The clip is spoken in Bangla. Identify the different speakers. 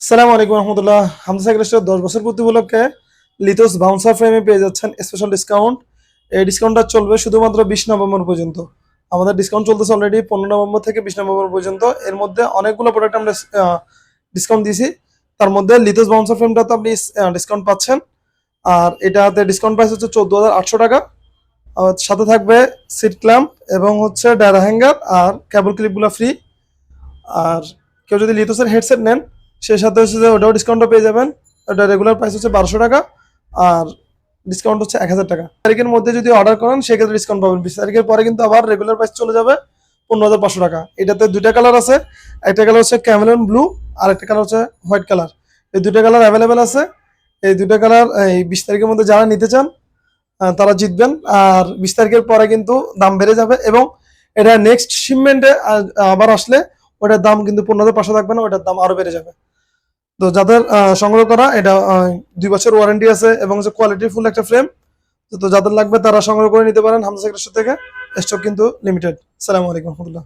Speaker 1: সালাম আলাইকুম রহমতুল্লাহ। হামজা সাইকেলের দশ বছর পূর্তি উপলক্ষে লিথোস বাউন্সার ফ্রেমে পেয়ে যাচ্ছেন স্পেশাল ডিসকাউন্ট এই ডিসকাউন্টটা চলবে শুধুমাত্র বিশ নভেম্বর পর্যন্ত। আমাদের ডিসকাউন্ট চলতেছে অলরেডি পনেরো নভেম্বর থেকে বিশ নভেম্বর পর্যন্ত। এর মধ্যে অনেকগুলো প্রোডাক্ট আমরা ডিসকাউন্ট দিয়েছি। তার মধ্যে লিথোস বাউন্সার ফ্রেমটা তো আপনি ডিসকাউন্ট পাচ্ছেন। আর এটাতে ডিসকাউন্ট প্রাইস হচ্ছে চোদ্দ হাজার আটশো টাকা। সাথে থাকবে সিট ক্ল্যাম্প এবং হচ্ছে ডায়রা হ্যাঙ্গার আর কেবল ক্লিপগুলো ফ্রি আর কেউ যদি লিথোসের হেডসেট নেন সেই সাথে হচ্ছে যে ওটাও ডিসকাউন্টও পেয়ে যাবেন। ওটা রেগুলার প্রাইস হচ্ছে বারোশো টাকা আর ডিসকাউন্ট হচ্ছে এক হাজার টাকা। তারিখের মধ্যে যদি অর্ডার করেন, সেক্ষেত্রে ডিসকাউন্ট পাবেন। বিশ তারিখের পরে কিন্তু আবার রেগুলার প্রাইস চলে যাবে পনেরো হাজার পাঁচশো টাকা। এটাতে দুইটা কালার আছে। একটা কালার হচ্ছে ক্যামেলন ব্লু আর একটা কালার হচ্ছে হোয়াইট কালার এই দুটো কালার অ্যাভেলেবেল আছে। এই দুটো কালার এই বিশ তারিখের মধ্যে যারা নিতে চান তারা জিতবেন। আর বিশ তারিখের পরে কিন্তু দাম বেড়ে যাবে এবং এটা নেক্সট শিপমেন্টে আবার আসলে ওটার দাম কিন্তু পনেরো হাজার পাঁচশো থাকবে না, ওটার দাম আরও বেড়ে যাবে। তো যাদের সংগ্রহ করা, এটা দুই বছর ওয়ারেন্টি আছে এবং হচ্ছে কোয়ালিটি ফুল একটা ফ্রেম তো যাদের লাগবে তারা সংগ্রহ করে নিতে পারেন হামজা থেকে। স্টক কিন্তু লিমিটেড সালামু আলাইকুম রহমতুল্লাহ।